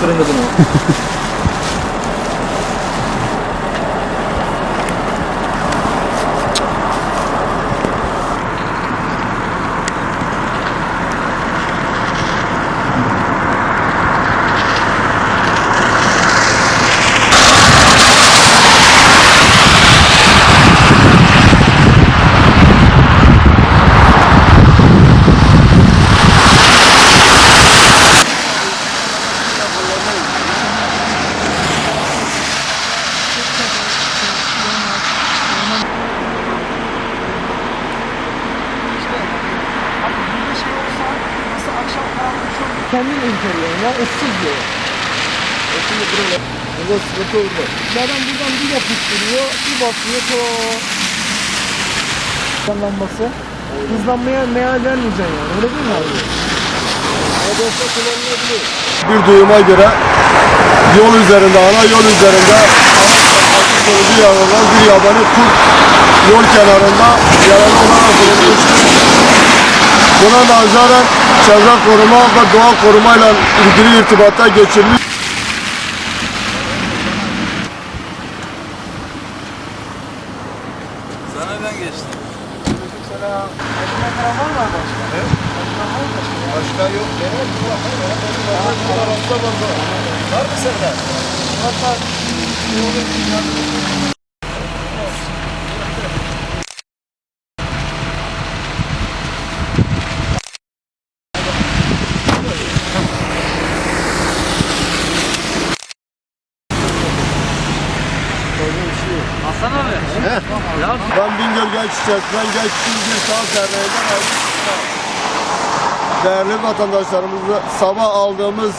それだけの。Kendin inceliyorsun ya, ıssız diyor. E şimdi burada, burada sıkıntı oldu. Adam buradan bir yapıştırıyor, bir bakıyor to. Hızlanması. Hızlanmaya meal vermeyeceksin yani, öyle değil mi abi? Arabası kullanılabilir. Bir duyuma göre yol üzerinde, ana yol üzerinde bir yabani kurt yol kenarında yaralı olarak bulunmuştur. Buna nazaran çevre koruma ve doğa korumayla ilgili irtibata geçilmiş. Sana ben geçtim. Başka yok. Var mı sende? Hasan abi. Ya Ben Bingöl Genç Çiçek, ben Genç Bilgir Sağ Derneği'nden ayrılmışım. Değerli vatandaşlarımızı sabah aldığımız